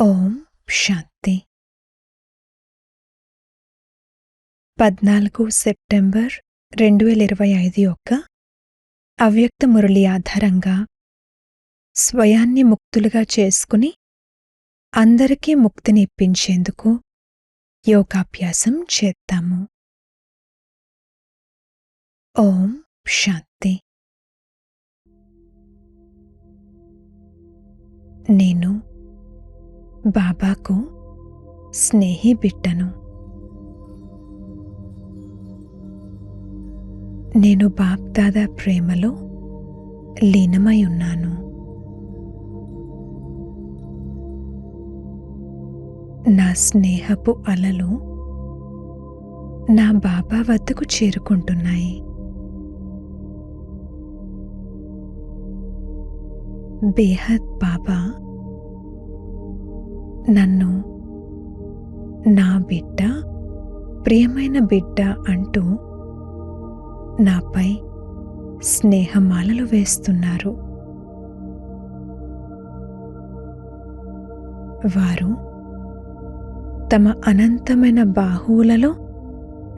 ఓం శాంతి. పద్నాలుగు సెప్టెంబర్ రెండు వేల ఇరవై ఐదు యొక్క అవ్యక్త మురళి ఆధారంగా స్వయాన్ని ముక్తులుగా చేసుకుని అందరికీ ముక్తిని ఇప్పించేందుకు యోగాభ్యాసం చేద్దాము. ఓం శాంతి. నేను బాబాకు స్నేహి బిట్టను నేను బాప్దాదా ప్రేమలో లీనమై ఉన్నాను. నా స్నేహపు అలలు నా బాబా వద్దకు చేరుకుంటున్నాయి. బేహద్ బాబా నన్ను నా బిడ్డ ప్రియమైన బిడ్డ అంటూ నాపై స్నేహమాలలు వేస్తున్నారు. వారు తమ అనంతమైన బాహువులలో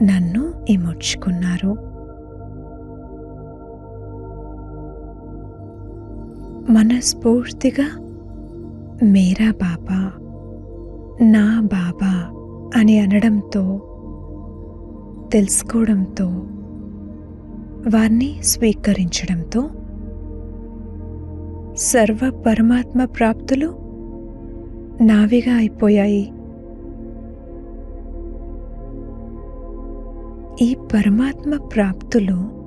నన్ను ఇముడ్చుకున్నారు. మనస్ఫూర్తిగా మేరా బాబా నా బాబా అని అనడంతో తెలుసుకోవడంతో వారిని స్వీకరించడంతో సర్వ పరమాత్మ ప్రాప్తులు నావిగా అయిపోయాయి. ఈ పరమాత్మ ప్రాప్తులు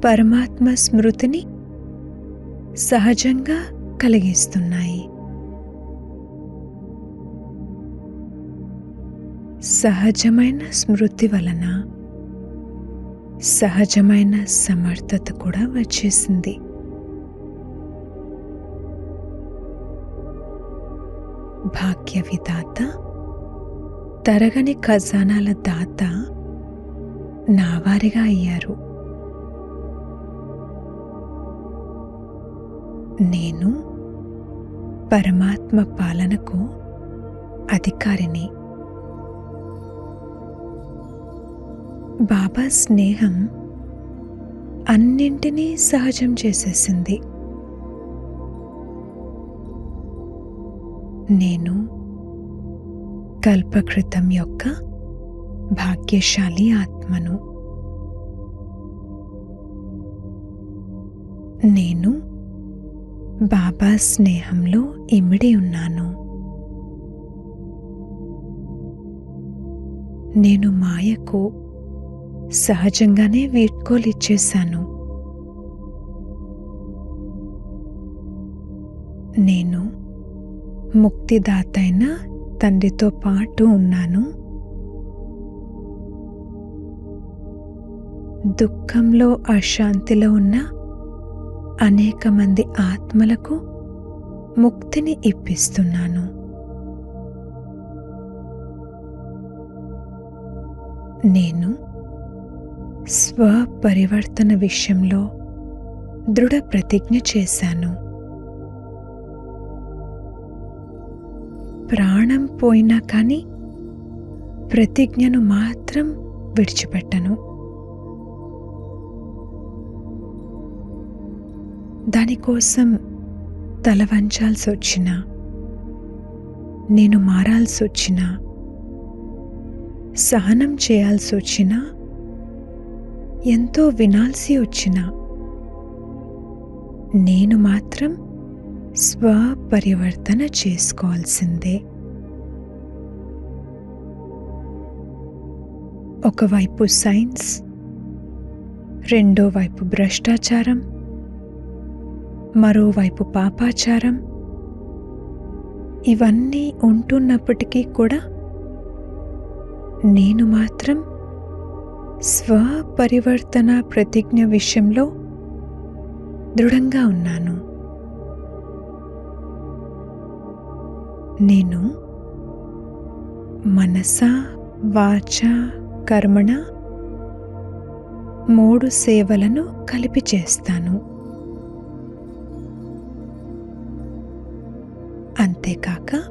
పరమాత్మ స్మృతిని సహజంగా కలిగిస్తున్నాయి. సహజమైన స్మృతి వలన సహజమైన సమర్థత కూడా వచ్చేసింది. భాగ్య విధాత తరగని ఖజానాల దాత నావారిగా అయ్యారు. నేను పరమాత్మ పాలనకు అధికారిని. బాబా స్నేహం అన్నింటినీ సహజం చేసేసింది. నేను కల్పకృతం యొక్క భాగ్యశాలి ఆత్మను. నేను బాబా స్నేహంలో ఇమిడి ఉన్నాను. నేను మాయకు సహజంగానే వీడ్కోలిచ్చేశాను. నేను ముక్తిదాతైన తండ్రితో పాటు ఉన్నాను. దుఃఖంలో అశాంతిలో ఉన్న అనేక మంది ఆత్మలకు ముక్తిని ఇప్పిస్తున్నాను. నేను స్వపరివర్తన విషయంలో దృఢ ప్రతిజ్ఞ చేశాను. ప్రాణం పోయినా కానీ ప్రతిజ్ఞను మాత్రం విడిచిపెట్టను. దానికోసం తల వంచాల్సి వచ్చినా నేను మారాల్సి వచ్చినా సహనం చేయాల్సి వచ్చినా ఎంతో వినాల్సి వచ్చినా నేను మాత్రం స్వపరివర్తన చేసుకోవాల్సిందే. ఒకవైపు సైన్స్ రెండో వైపు భ్రష్టాచారం మరోవైపు పాపాచారం. ఇవన్నీ ఉంటున్నప్పటికీ కూడా నేను మాత్రం స్వపరివర్తన ప్రతిజ్ఞ విషయంలో దృఢంగా ఉన్నాను. నేను మనస వాచ కర్మణ మూడు సేవలను కలిపి చేస్తాను. అంతేకాక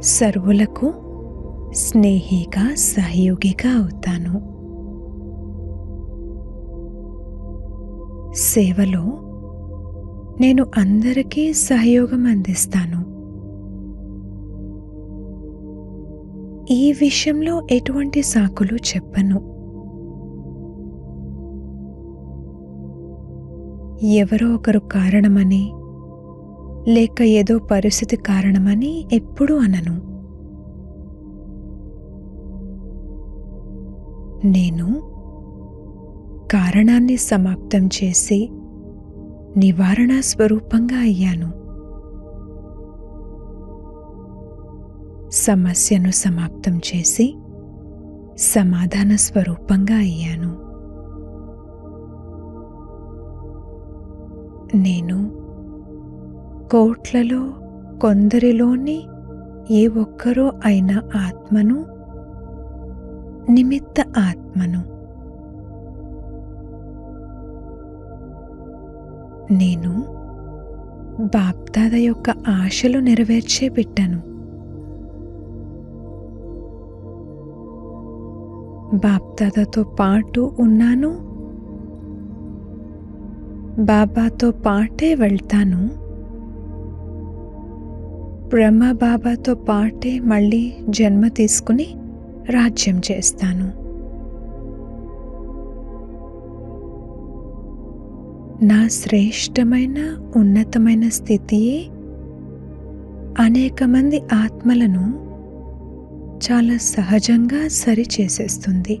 సర్వులకు స్నేహిగా సహయోగిగా అవుతాను. సేవలో నేను అందరికీ సహయోగం అందిస్తాను. ఈ విషయంలో ఎటువంటి సాకులు చెప్పను. ఎవరో ఒకరు కారణమని లేక ఏదో పరిస్థితి కారణమని ఎప్పుడూ అనను. నేను కారణాన్ని సమాప్తం చేసి నివారణ స్వరూపంగా అయ్యాను. సమస్యను సమాప్తం చేసి సమాధాన స్వరూపంగా అయ్యాను. నేను కోట్లలో కొందరిలోని ఏ ఒక్కరో అయిన ఆత్మను నిమిత్త ఆత్మను నేను బాప్దాద యొక్క ఆశలు నెరవేర్చే బిడ్డను. బాప్దాదతో పాటు ఉన్నాను. బాబాతో పాటే వెళ్తాను. బ్రహ్మ బాబాతో పాటే మళ్ళీ జన్మ తీసుకుని రాజ్యం చేస్తాను. నా శ్రేష్టమైన ఉన్నతమైన స్థితియే అనేక మంది ఆత్మలను చాలా సహజంగా సరిచేసేస్తుంది.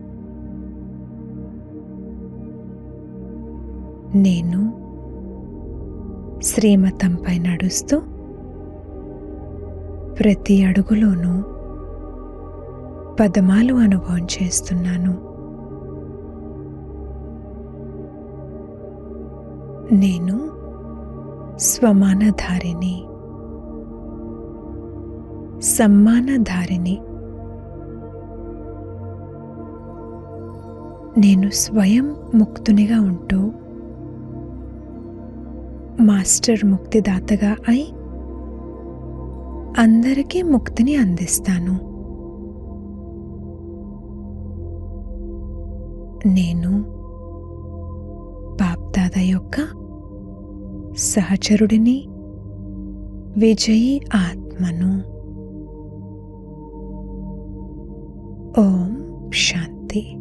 నేను శ్రీమతంపై నడుస్తూ ప్రతి అడుగులోనూ పదమాలు అనుభవం చేస్తున్నాను. నేను స్వమానధారిని సమ్మానధారిని. నేను స్వయం ముక్తునిగా ఉంటూ మాస్టర్ ముక్తిదాతగా అయి అందరికీ ముక్తిని అందిస్తాను. నేను బాప్దాద యొక్క సహచరుడిని విజయీ ఆత్మను. ఓం శాంతి.